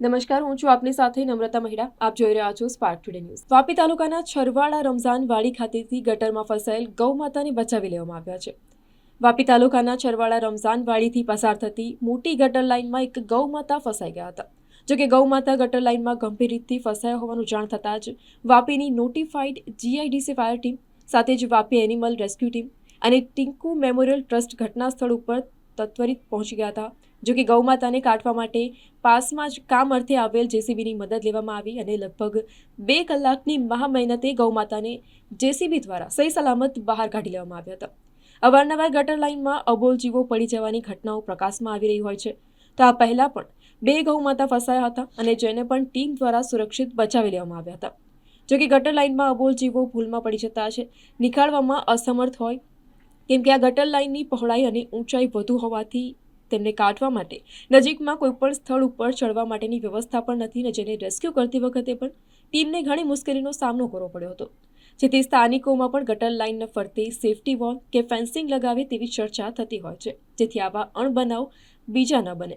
નમસ્કાર, હું છું આપની સાથે નમ્રતા મહિડા. આપ જોઈ રહ્યા છો સ્પાર્ક ટુડે ન્યૂઝ વાપી તાલુકાના છરવાડા રમઝાન વાડી ખાતેથી ગટરમાં ફસાયેલ ગૌ માતાને બચાવી લેવામાં આવ્યા છે. વાપી તાલુકાના છરવાડા રમઝાન વાડીથી પસાર થતી મોટી ગટર લાઇનમાં એક ગૌ માતા ફસાઈ ગયા હતા. જો કે ગૌ માતા ગટર લાઇનમાં ગંભીર રીતથી ફસાયા હોવાનું જાણ થતાં જ વાપીની નોટિફાઈડ જીઆઈડીસી ફાયર ટીમ, સાથે જ વાપી એનિમલ રેસ્ક્યુ ટીમ અને ટિંકુ મેમોરિયલ ટ્રસ્ટ ઘટના સ્થળ ઉપર તત્વરિત પહોંચી ગયા હતા, જો કે ગૌમાતાને કાઢવા માટે પાસમાં જ કામ અર્થે આવેલ જેસીબીની મદદ લેવામાં આવી અને લગભગ બે કલાકની મહા મહેનતે ગૌ જેસીબી દ્વારા સહી સલામત બહાર કાઢી લેવામાં આવ્યા હતા. અવારનવાર ગટર લાઇનમાં અબોલ જીવો પડી જવાની ઘટનાઓ પ્રકાશમાં આવી રહી હોય છે. તો આ પહેલાં પણ બે ગૌમાતા ફસાયા હતા અને જેને પણ ટીમ દ્વારા સુરક્ષિત બચાવી લેવામાં આવ્યા હતા. જો કે ગટર લાઇનમાં અબોલ જીવો ભૂલમાં પડી જતા છે નીકાળવામાં અસમર્થ હોય કેમ કે આ ગટર લાઇનની પહોળાઈ અને ઊંચાઈ વધુ હોવાથી તેમને કાઢવા માટે નજીકમાં કોઈપણ સ્થળ ઉપર ચડવા માટેની વ્યવસ્થા પણ નથી ને જેને રેસ્ક્યુ કરતી વખતે પણ ટીમને ઘણી મુશ્કેલીનો સામનો કરવો પડ્યો હતો. જેથી સ્થાનિકોમાં પણ ગટર લાઇનને ફરતે સેફટી વોલ કે ફેન્સિંગ લગાવે તેવી ચર્ચા થતી હોય છે. જેથી આવા અણબનાવ બીજા ન બને.